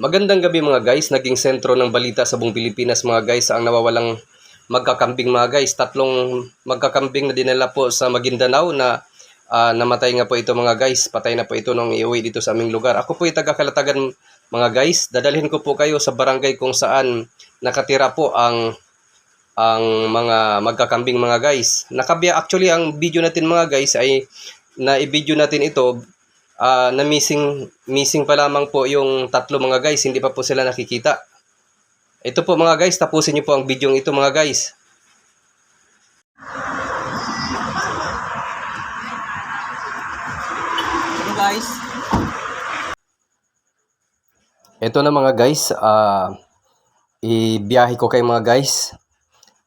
Magandang gabi mga guys, naging sentro ng balita sa buong Pilipinas mga guys ang nawawalang magkakambing mga guys. Tatlong magkakambing na dinala po sa Maguindanao na ah, namatay nga po ito mga guys. Patay na po ito nung iuwi dito sa aming lugar. Ako po ay taga-kalatagan mga guys. Dadalhin ko po kayo sa barangay kung saan nakatira po ang ang mga magkakambing mga guys. Nakabiya actually ang video natin mga guys ay na i-video natin ito ah na missing missing pa lamang po yung tatlo mga guys, hindi pa po sila nakikita. Ito po mga guys, tapusin niyo po ang video ito mga guys. Ano guys? Ito na mga guys, ah ibiyahe ko kay mga guys.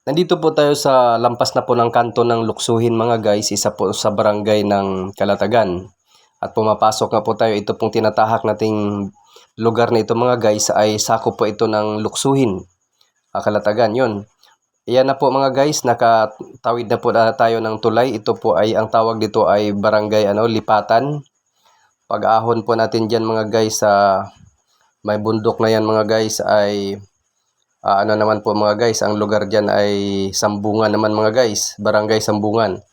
Nandito po tayo sa lampas na po ng kanto ng Luksuhin mga guys, isa po sa barangay ng Kalatagan. At pumapasok nga po tayo, ito pong tinatahak nating lugar na ito mga guys ay sako po ito ng Luksuhin. Ah, Kalatagan, yon. Iyan na po mga guys, nakatawid na po na tayo ng tulay. Ito po ay, ang tawag dito ay barangay ano, Lipatan. Pag-ahon po natin dyan mga guys sa may bundok na yan mga guys ay ah, ano naman po mga guys, ang lugar dyan ay Sambungan naman mga guys, barangay Sambungan.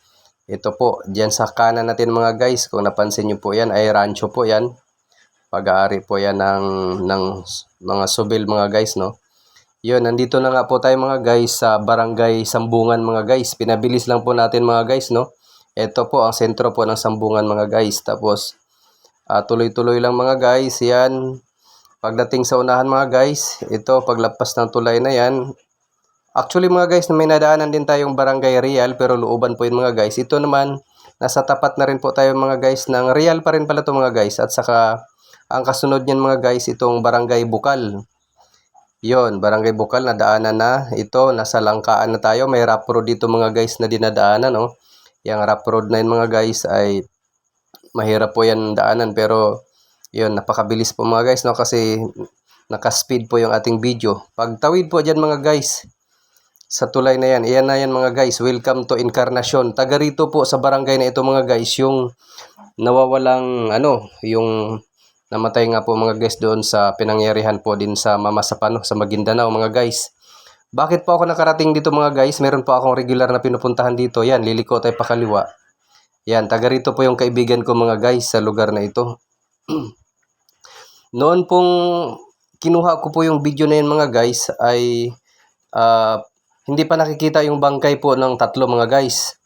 Ito po, dyan sa kanan natin mga guys, kung napansin nyo po yan, ay rancho po yan. Pag-aari po yan ng, ng mga subil mga guys, no? Yun, nandito na nga po tayo mga guys sa barangay Sambungan mga guys. Pinabilis lang po natin mga guys, no? Ito po ang sentro po ng Sambungan mga guys. Tapos, ah, tuloy-tuloy lang mga guys, yan. Pagdating sa unahan mga guys, ito paglapas ng tulay na yan. Actually mga guys, may nadaanan din tayong barangay Real pero looban po yun mga guys. Ito naman, nasa tapat na rin po tayo mga guys ng Real pa rin pala to mga guys. At saka, ang kasunod niyan mga guys, itong barangay Bukal. Yon, barangay Bukal, nadaanan na. Ito, nasa langkaan na tayo. May rough road dito mga guys na dinadaanan. No? Yung rough road na yun mga guys ay mahirap po yan daanan pero yun, napakabilis po mga guys, no? Kasi naka-speed po yung ating video. Pag tawid po dyan mga guys, sa tulay na yan, iyan na yan mga guys. Welcome to Encarnacion. Taga rito po sa barangay na ito mga guys, yung nawawalang, ano, yung namatay nga po mga guys doon sa pinangyarihan po din sa Mama Sapano, sa Maguindanao mga guys. Bakit po ako nakarating dito mga guys? Meron po akong regular na pinupuntahan dito. Yan, liliko tayo pakaliwa. Yan, taga rito po yung kaibigan ko mga guys sa lugar na ito. Noon pong kinuha ko po yung video na yun mga guys ay ah, hindi pa nakikita yung bangkay po ng tatlo mga guys.